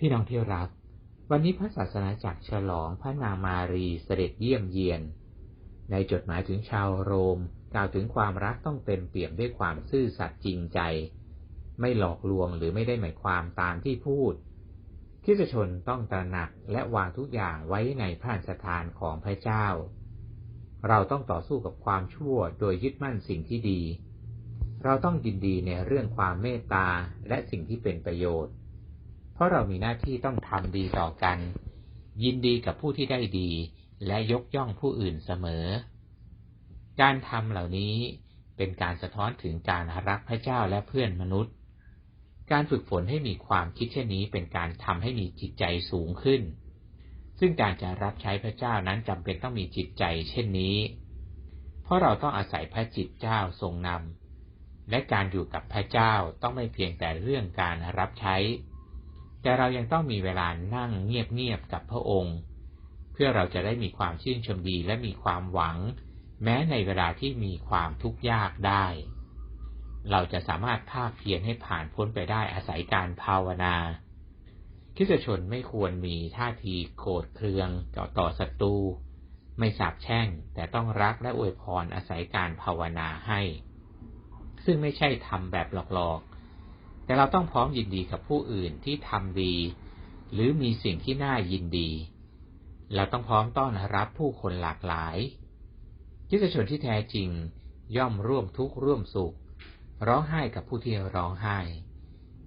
พี่น้องที่รัก วันนี้พระศาสนาจักรฉลองพระนางมารีเสด็จเยี่ยมเยียน ในจดหมายถึงชาวโรมกล่าวถึงความรักต้องเต็มเปี่ยมด้วยความซื่อสัตย์จริงใจ ไม่หลอกลวงหรือไม่ได้หมายความตามที่พูดคริสตชนต้องตระหนักและวางทุกอย่างไว้ในพระสถานของพระเจ้า เราต้องต่อสู้กับความชั่วโดยยึดมั่นสิ่งที่ดี เราต้องยินดีในเรื่องความเมตตาและสิ่งที่เป็นประโยชน์ เพราะเรามีหน้าที่ต้องทำดีต่อกัน ยินดีกับผู้ที่ได้ดี และยกย่องผู้อื่นเสมอ การทำเหล่านี้เป็นการสะท้อนถึงการรักพระเจ้าและเพื่อนมนุษย์ การฝึกฝนให้มีความคิดเช่นนี้เป็นการทำให้มีจิตใจสูงขึ้น ซึ่งการจะรับใช้พระเจ้านั้นจำเป็นต้องมีจิตใจเช่นนี้ เพราะเราต้องอาศัยพระจิตเจ้าทรงนำและการอยู่กับพระเจ้าต้องไม่เพียงแต่เรื่องการรับใช้ แต่เรายังต้องมีเวลานั่งเงียบๆกับพระองค์ เพื่อเราจะได้มีความชื่นชมดีและมีความหวัง แม้ในเวลาที่มีความทุกข์ยากได้ เราจะสามารถภาคเพียรให้ผ่านพ้นไปได้อาศัยการภาวนาคริสชนไม่ควรมีท่าทีโกรธเคืองต่อต่อศัตรูไม่สาบแช่ง แต่ต้องรักและอวยพรอาศัยการภาวนาให้ ซึ่งไม่ใช่ทำแบบหลอกๆ แต่เราต้องพร้อมยินดีกับผู้อื่นที่ทำดี หรือมีสิ่งที่น่ายินดี เราต้องพร้อมต้อนรับผู้คนหลากหลายคริสชนที่แท้จริงย่อมร่วมทุกข์ร่วมสุข ร้องไห้กับผู้ที่ร้องไห้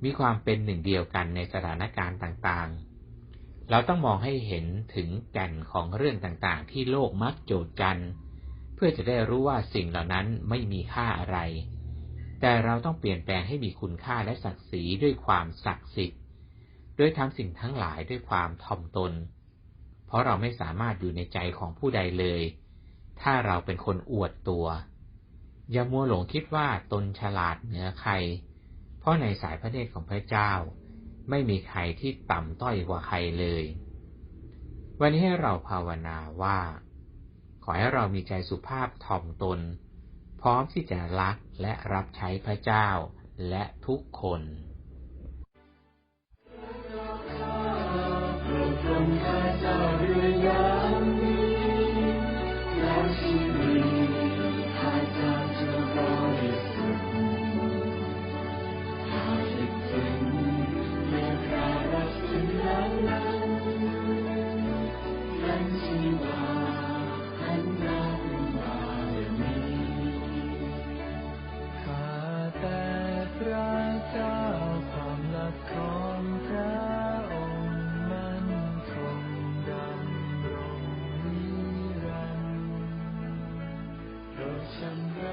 มีความเป็นหนึ่งเดียวกันในสถานการณ์ต่างๆ เราต้องมองให้เห็นถึงแก่นของเรื่องต่างๆ ที่โลกมักโจดจัน เพื่อจะได้รู้ว่าสิ่งเหล่านั้นไม่มีค่าอะไร แต่เราต้องเปลี่ยนแปลงให้มีคุณค่าและศักดิ์ศรีด้วยความศักดิ์สิทธิ์ โดยทำสิ่งทั้งหลายด้วยความทอมตน เพราะเราไม่สามารถอยู่ในใจของผู้ใดเลย ถ้าเราเป็นคนอวดตัว อย่ามัวหลงคิดว่าตนฉลาดเหนือใคร เพราะในสายพระเนตรของพระเจ้า ไม่มีใครที่ต่ำต้อยกว่าใครเลย วันนี้ให้เราภาวนาว่า ขอให้เรามีใจสุภาพถ่อมตน พร้อมที่จะรักและรับใช้พระเจ้าและทุกคน Shangatana